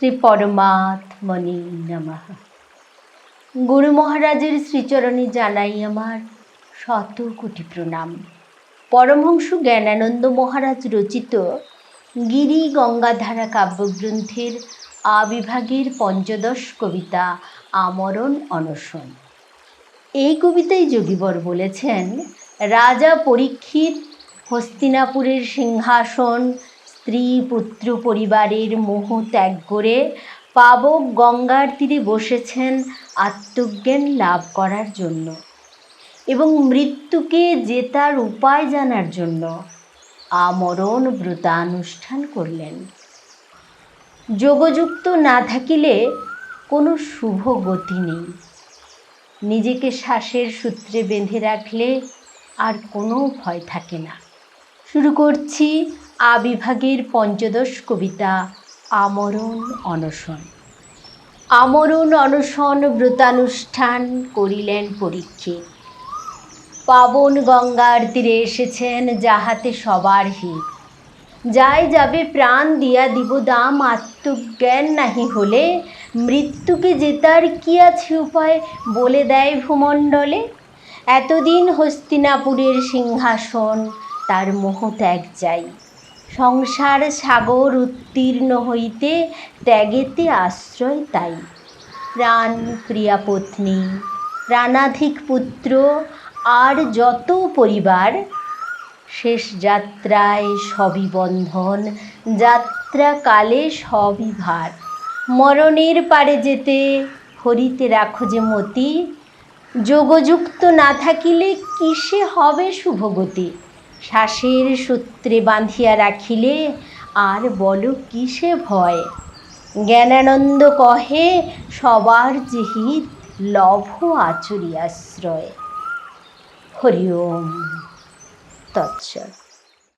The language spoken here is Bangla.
শ্রী পরমাত্মনি নমঃ। গুরু মহারাজের শ্রীচরণে জানাই আমার শত কোটি প্রণাম। পরমহংস জ্ঞানানন্দ মহারাজ রচিত গিরি গঙ্গাধারা কাব্যগ্রন্থের আবিভাগের পঞ্চদশ কবিতা আমরণ অনশন। এই কবিতায় যোগীবর বলেছেন, রাজা পরীক্ষিত হস্তিনাপুরের সিংহাসন স্ত্রী পুত্র পরিবারের মোহ ত্যাগ করে পাবক গঙ্গার তীরে বসেছেন আত্মজ্ঞান লাভ করার জন্য এবং মৃত্যুকে জেতার উপায় জানার জন্য আমরণ ব্রতানুষ্ঠান করলেন। যোগযুক্ত না থাকিলে কোনো শুভ গতি নেই। নিজেকে শ্বাসের সূত্রে বেঁধে রাখলে আর কোনো ভয় থাকে না। শুরু করছি আবিভাগের পঞ্চদশ কবিতা, আমরণ অনশন। আমরণ অনশন ব্রতানুষ্ঠান করিলেন পরীক্ষিত পাবন গঙ্গার তীরে এসেছেন যাহাতে সবার হিত। যাই যাবে প্রাণ দিয়া দিব দাম, আত্মজ্ঞান নাহি হলে। মৃত্যুকে জেতার কি আছে উপায় বলে দেয় ভূমণ্ডলে? এতদিন হস্তিনাপুরের সিংহাসন, তার মোহ ত্যাগ চাই। সংসার সাগর উত্তীর্ণ হইতে ত্যাগেতে আশ্রয় তাই। প্রাণ প্রিয়া পত্নী, প্রাণাধিক পুত্র, আর যত পরিবার, শেষ যাত্রায় সবই বন্ধন, যাত্রাকালে সবই ভার। মরণের পারে যেতে হরিতে রাখো যে মতি, যোগযুক্ত না থাকিলে কিসে হবে শুভগতি? শ্বাসের সূত্রে বাঁধিয়া রাখিলে আর বল কিসে ভয়? জ্ঞানানন্দ কহে, সবার যেহিত লভ আচরি আশ্রয় হরি ওম